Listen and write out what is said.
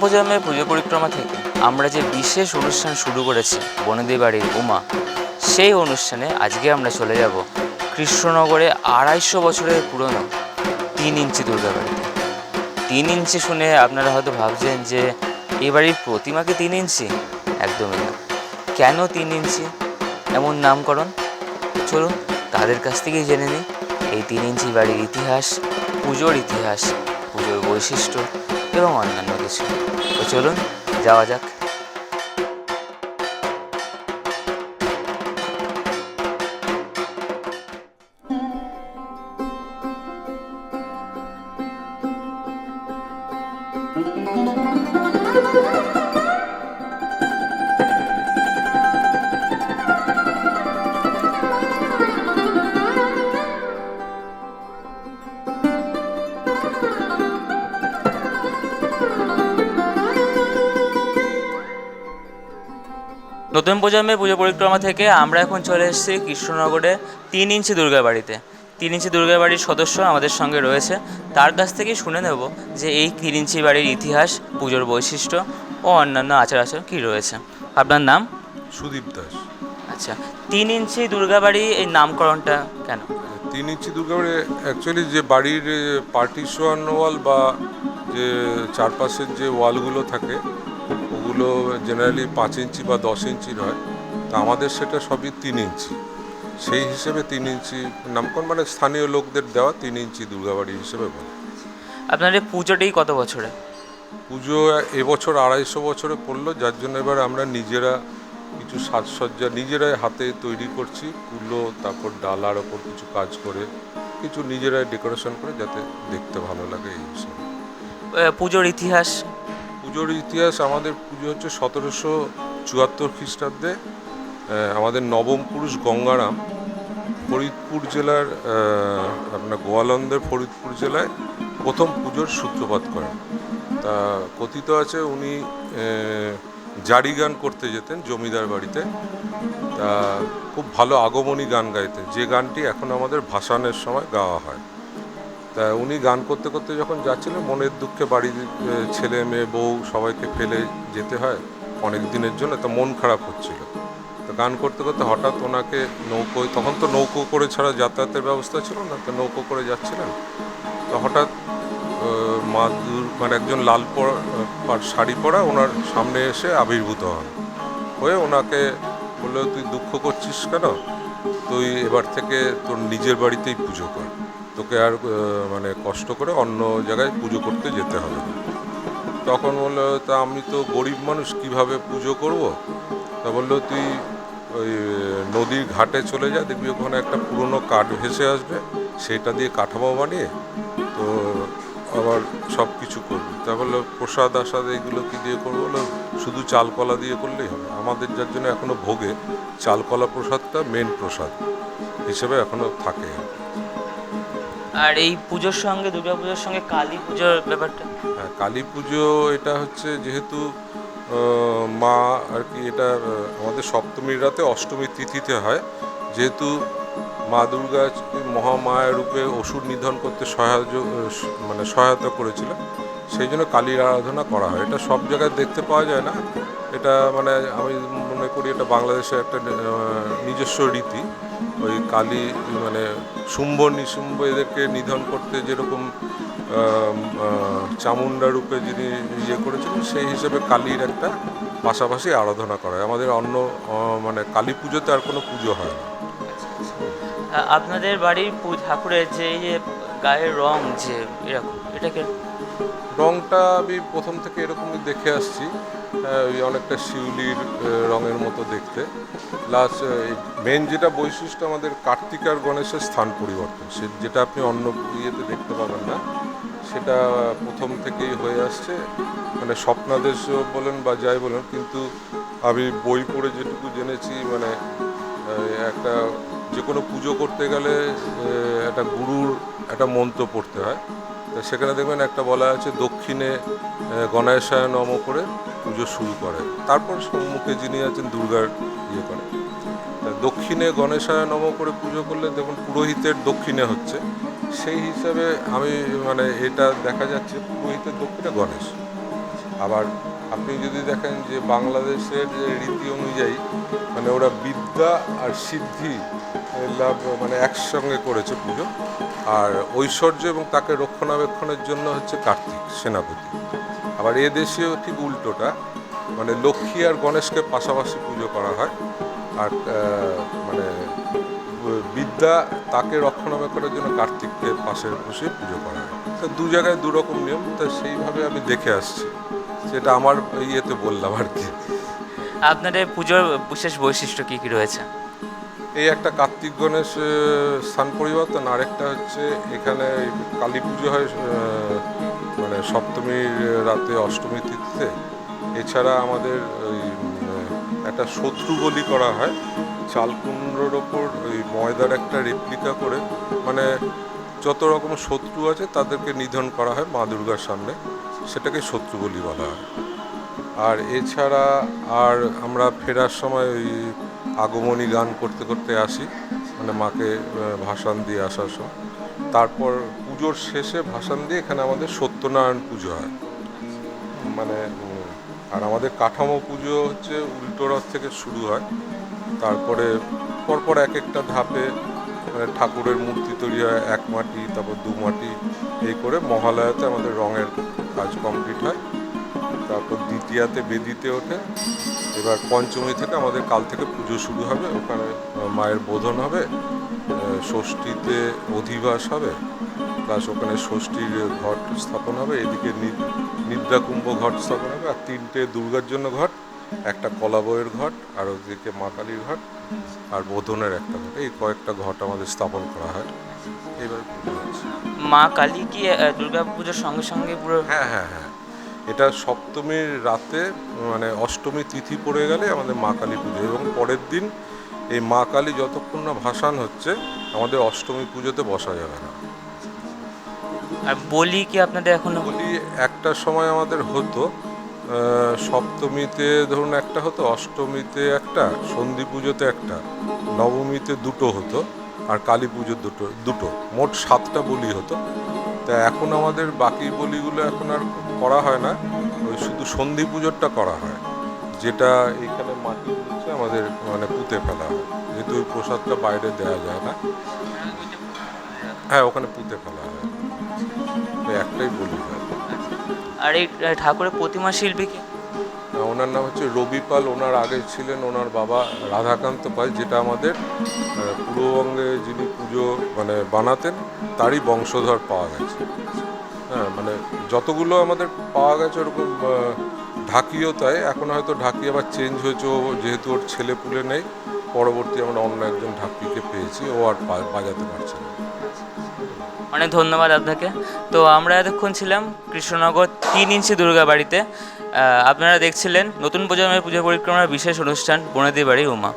প্রজন্মের পুজো পরিক্রমা থেকে আমরা যে বিশেষ অনুষ্ঠান শুরু করেছি, বনেদি বাড়ির উমা, সেই অনুষ্ঠানে আজকে আমরা চলে যাব কৃষ্ণনগরে আড়াইশো বছরের পুরনো তিন ইঞ্চি দুর্গা বাড়িতে তিন ইঞ্চি শুনে আপনারা হয়তো ভাবছেন যে এই বাড়ির প্রতিমা কি তিন ইঞ্চি? একদমই না। কেন তিন ইঞ্চি? এমন নামকরণ? চলুন তাদের কাছ থেকেই জেনে নিই। এই তিন ইঞ্চি বাড়ির ইতিহাস, পুজোর ইতিহাস পুজোর বৈশিষ্ট্য এবং অন্যান্য কিছু। তো চলুন যাওয়া যাক। নতুন প্রজন্মের পুজো পরিক্রমা থেকে আমরা এখন চলে এসেছি কৃষ্ণনগরে তিন ইঞ্চি দুর্গা বাড়িতে। তিন ইঞ্চি দুর্গা বাড়ির সদস্য আমাদের সঙ্গে রয়েছে। তার কাছ থেকেই শুনে নেব যে এই তিন ইঞ্চি বাড়ির ইতিহাস পুজোর বৈশিষ্ট্য ও অন্যান্য আচার আচরণ কী রয়েছে। আপনার নাম? সুদীপ দাস। আচ্ছা তিন ইঞ্চি দুর্গা বাড়ি এই নামকরণটা কেন? তিন ইঞ্চি দুর্গাবাড়ি অ্যাকচুয়ালি যে বাড়ির পার্টিশন ওয়াল বা যে চারপাশের যে ওয়ালগুলো থাকে ওগুলো জেনারেলি পাঁচ ইঞ্চি বা দশ ইঞ্চির হয় তা আমাদের সেটা সবই তিন ইঞ্চি। সেই হিসেবে তিন ইঞ্চি নামকরণ মানে স্থানীয় লোকদের দেওয়া তিন ইঞ্চি দুর্গাবাড়ি হিসেবে বলে। আপনার এই পুজোটাই কত বছরে? পুজো এবছর আড়াইশো বছরে পড়ল যার জন্য এবার আমরা নিজেরা কিছু সাজসজ্জা নিজেরাই হাতে তৈরি করছি কুলো তারপর ডালার ওপর কিছু কাজ করে কিছু নিজেরাই ডেকোরেশন করে যাতে দেখতে ভালো লাগে এই হিসেবে। পুজোর ইতিহাস পুজোর ইতিহাস আমাদের পুজো হচ্ছে সতেরোশো চুয়াত্তর খ্রিস্টাব্দে আমাদের নবম পুরুষ গঙ্গারাম, ফরিদপুর জেলার আপনার গোয়ালন্দের ফরিদপুর জেলায় প্রথম পুজোর সূত্রপাত করেন। তা কথিত আছে উনি জারি গান করতে যেতেন জমিদার বাড়িতে। তা খুব ভালো আগমনী গান গাইতেন। যে গানটি এখন আমাদের ভাসানের সময় গাওয়া হয়। তা উনি গান করতে করতে যখন যাচ্ছিলেন মনের দুঃখে বাড়ির ছেলে, মেয়ে, বউ সবাইকে ফেলে যেতে হয় অনেক দিনের জন্য, তা মন খারাপ হচ্ছিল। তো গান করতে করতে হঠাৎ ওনাকে নৌকোয় তখন তো নৌকো করে ছাড়া যাতায়াতের ব্যবস্থা ছিল না, তো নৌকো করে যাচ্ছিলেন। তো হঠাৎ মা মানে একজন লাল পরা শাড়ি পরা ওনার সামনে এসে আবির্ভূত হন। হয়ে ওনাকে বলল, তুই দুঃখ করছিস কেন? তুই এবার থেকে তোর নিজের বাড়িতেই পুজো কর। তোকে আর মানে কষ্ট করে অন্য জায়গায় পুজো করতে যেতে হবে। তখন বলল, তা আমি তো গরিব মানুষ, কীভাবে পুজো করব? তা বলল, তুই ওই নদীর ঘাটে চলে যা, দেখবি ওখানে একটা পুরনো কাঠ ভেসে আসবে, সেটা দিয়ে কাঠামো বানিয়ে তো আবার সব কিছু করবি। তা বলল, প্রসাদ আসাদ এগুলো কি দিয়ে করব? বলল, শুধু চালকলা দিয়ে করলেই হবে। আমাদের যার জন্য এখনও ভোগে, চালকলা প্রসাদটা মেন প্রসাদ হিসেবে এখনও থাকে। আর। আর এই পুজোর সঙ্গে, দুর্গা পুজোর সঙ্গে কালী পুজোর ব্যাপারটা? হ্যাঁ কালী পুজো এটা হচ্ছে যেহেতু মা আর কি এটা আমাদের সপ্তমীর রাতে অষ্টমীর তিথিতে হয়। যেহেতু মা দুর্গা মহামায়া রূপে অসুর নিধন করতে সহায় মানে সহায়তা করেছিল, সেই জন্য কালীর আরাধনা করা হয়। এটা সব জায়গায় দেখতে পাওয়া যায় না। এটা মানে আমি মনে করি এটা বাংলাদেশের একটা নিজস্ব রীতি। ওই কালী মানে শুম্ভ নিশুম্ভ এদেরকে নিধন করতে যেরকম চামুন্ডা রূপে যিনি ইয়ে করেছিলেন সেই হিসেবে কালীর একটা পাশাপাশি আরাধনা করা হয়। আমাদের অন্য মানে কালী পুজোতে আর কোনো পুজো হয় না। আ- আপনাদের বাড়ির ঠাকুরের যে গায়ের রং যে এরকম এটাকে রংটা আমি প্রথম থেকে এরকমই দেখে আসছি। ওই অনেকটা শিউলির রঙের মতো দেখতে। প্লাস মেন যেটা বৈশিষ্ট্য আমাদের কার্তিক আর গণেশের স্থান পরিবর্তন। সে যেটা আপনি অন্য ইয়েতে দেখতে পাবেন না, সেটা প্রথম থেকেই হয়ে আসছে। মানে স্বপ্নাদেশ বলেন বা যাই বলেন, কিন্তু আমি বই পড়ে যেটুকু জেনেছি মানে একটা যে কোনো পুজো করতে গেলে একটা গুরুর একটা মন্ত্র পড়তে হয়। সেখানে দেখবেন একটা বলা আছে, দক্ষিণে গণেশায় নম করে পুজো শুরু করে। তারপর সম্মুখে যিনি আছেন দুর্গার ইয়ে করে। দক্ষিণে গণেশায় নম করে পুজো করলে দেখুন পুরোহিতের দক্ষিণে হচ্ছে। সেই হিসাবে আমি মানে এটা দেখা যাচ্ছে পুরোহিতের দক্ষিণে গণেশ। আবার আপনি যদি দেখেন যে বাংলাদেশের যে রীতি অনুযায়ী মানে ওরা বিদ্যা আর সিদ্ধি লাভ মানে একসঙ্গে করেছে পুজো। আর ঐশ্বর্য এবং তাকে রক্ষণাবেক্ষণের জন্য হচ্ছে কার্তিক সেনাপতি। আবার এ দেশেও ঠিক উল্টোটা। মানে লক্ষ্মী আর গণেশকে পাশাপাশি পুজো করা হয়। আর মানে বিদ্যা তাকে রক্ষণাবেক্ষণের জন্য কার্তিককে পাশে বসে পুজো করা হয়। তো দু জায়গায় দু রকম নিয়ম তো সেইভাবে আমি দেখে আসছি। সেটা আমার ইয়েতে বললাম আর কি। আপনাদের পুজোর বিশেষ বৈশিষ্ট্য কী কী রয়েছে? এই একটা কার্তিক গণেশ স্থান পরিবর্তন আরেকটা হচ্ছে এখানে কালী পুজো হয় মানে সপ্তমীর রাতে অষ্টমী তিথিতে। এছাড়া আমাদের ওই একটা শত্রু বলি করা হয়। চালকুমড়োর ওপর ওই ময়দার একটা রেপ্লিকা করে মানে যত রকম শত্রু আছে তাদেরকে নিধন করা হয় মা দুর্গার সামনে। সেটাকে শত্রু বলি বলা হয়। আর এছাড়া আর আমরা ফেরার সময় ওই আগমনী গান করতে করতে আসি। মানে মাকে ভাসান দিয়ে আসার সময়। তারপর পুজোর শেষে ভাসান দিয়ে এখানে আমাদের সত্যনারায়ণ পুজো হয়। মানে আর আমাদের কাঠামো পুজো হচ্ছে উল্টো রথ থেকে শুরু হয়। তারপরে পরপর এক একটা ধাপে মানে ঠাকুরের মূর্তি তৈরি হয়, এক মাটি, তারপর দু মাটি, এই করে মহালয়াতে আমাদের রঙের কাজ কমপ্লিট হয়। তারপর দ্বিতীয়াতে বেদিতে ওঠে। এবার পঞ্চমী থেকে আমাদের কাল থেকে পুজো শুরু হবে। ওখানে মায়ের বোধন হবে ষষ্ঠীতে অধিবাস হবে। প্লাস ওখানে ষষ্ঠীর ঘট স্থাপন হবে এদিকে নিদ্রাকুম্ভ ঘট স্থাপন হবে আর তিনটে দুর্গার জন্য ঘট একটা কলাবইয়ের ঘট আর ওদিকে মা কালীর ঘট আর বোধনের একটা ঘট। এই কয়েকটা ঘট আমাদের স্থাপন করা হয়। এবার মা কালী কি দুর্গা পুজোর সঙ্গে সঙ্গে পুরো হ্যাঁ হ্যাঁ হ্যাঁ। এটা সপ্তমীর রাতে মানে অষ্টমী তিথি পড়ে গেলে আমাদের মা কালী পুজো। এবং পরের দিন এই মা কালী যতক্ষণ না ভাসান হচ্ছে আমাদের অষ্টমী পুজোতে বসা যাবে না। আর বলি কি আপনাদের এখন? বলি, একটা সময় আমাদের হতো সপ্তমীতে ধরুন একটা হতো, অষ্টমীতে একটা, সন্ধি পুজোতে একটা, নবমীতে দুটো হতো, আর কালী পুজো দুটো দুটো, মোট সাতটা বলি হতো। তা এখন আমাদের বাকি বলিগুলো এখন আর করা হয় না, ওই শুধু সন্ধি পুজোরটা করা হয়, যেটা এখানে মাটি হচ্ছে, আমাদের মানে পুঁতে ফেলা হয়, যেহেতু ওই প্রসাদটা বাইরে দেওয়া যায় না। হ্যাঁ ওখানে পুঁতে ফেলা হয়। একটাই বলি আর এই ঠাকুরের প্রতিমা শিল্পী কি? ওনার নাম হচ্ছে রবি পাল ওনার আগে ছিলেন ওনার বাবা রাধাকান্ত পাল যেটা আমাদের পূর্ববঙ্গে যিনি পুজো মানে বানাতেন তারই বংশধর পাওয়া গেছে। হ্যাঁ মানে যতগুলো আমাদের পাওয়া গেছে ওরকম ঢাকিও তাই। এখন হয়তো ঢাকি আবার চেঞ্জ হয়েছে ও যেহেতু ওর ছেলে পুলে নেই পরবর্তী আমরা অন্য একজন ঢাকিকে পেয়েছি ও আর বাজাতে পারছে না। অনেক ধন্যবাদ আপনাকে। তো আমরা এতক্ষণ ছিলাম কৃষ্ণনগর তিন ইঞ্চি দুর্গা বাড়িতে। আপনারা দেখছিলেন নতুন প্রজন্মের পুজো পরিক্রমার বিশেষ অনুষ্ঠান বনেদি বাড়ি উমা।